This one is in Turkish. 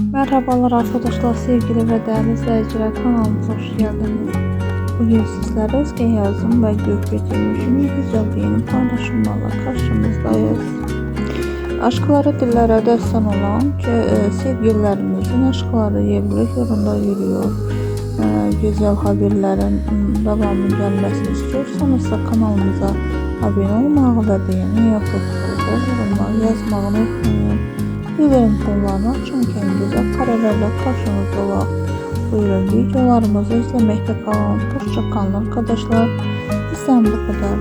Merhabalar arkadaşlar, sevgili ve değerli izleyiciler kanalımıza hoş geldiniz. Bugün sizlere Özge Yazım ve Gökbek Gümüş'ün güzel yeni paylaşımlarla karşımızdayız. Aşkları dillere destan olan e, sevgililerimizin aşkları evlilik yolunda yürüyor. E, güzel haberlerin m, devamı gelmesini istiyorsanız da kanalımıza abone olmağı ve beğeni yapıp yorumlar yazmağı unutmayın. Bildirim tonlarını açın güzel karelerle karşınızda olaq. Buyurun videolarımızı izlemekte kalın. Hoşça kalın arkadaşlar. Bizden bu kadar.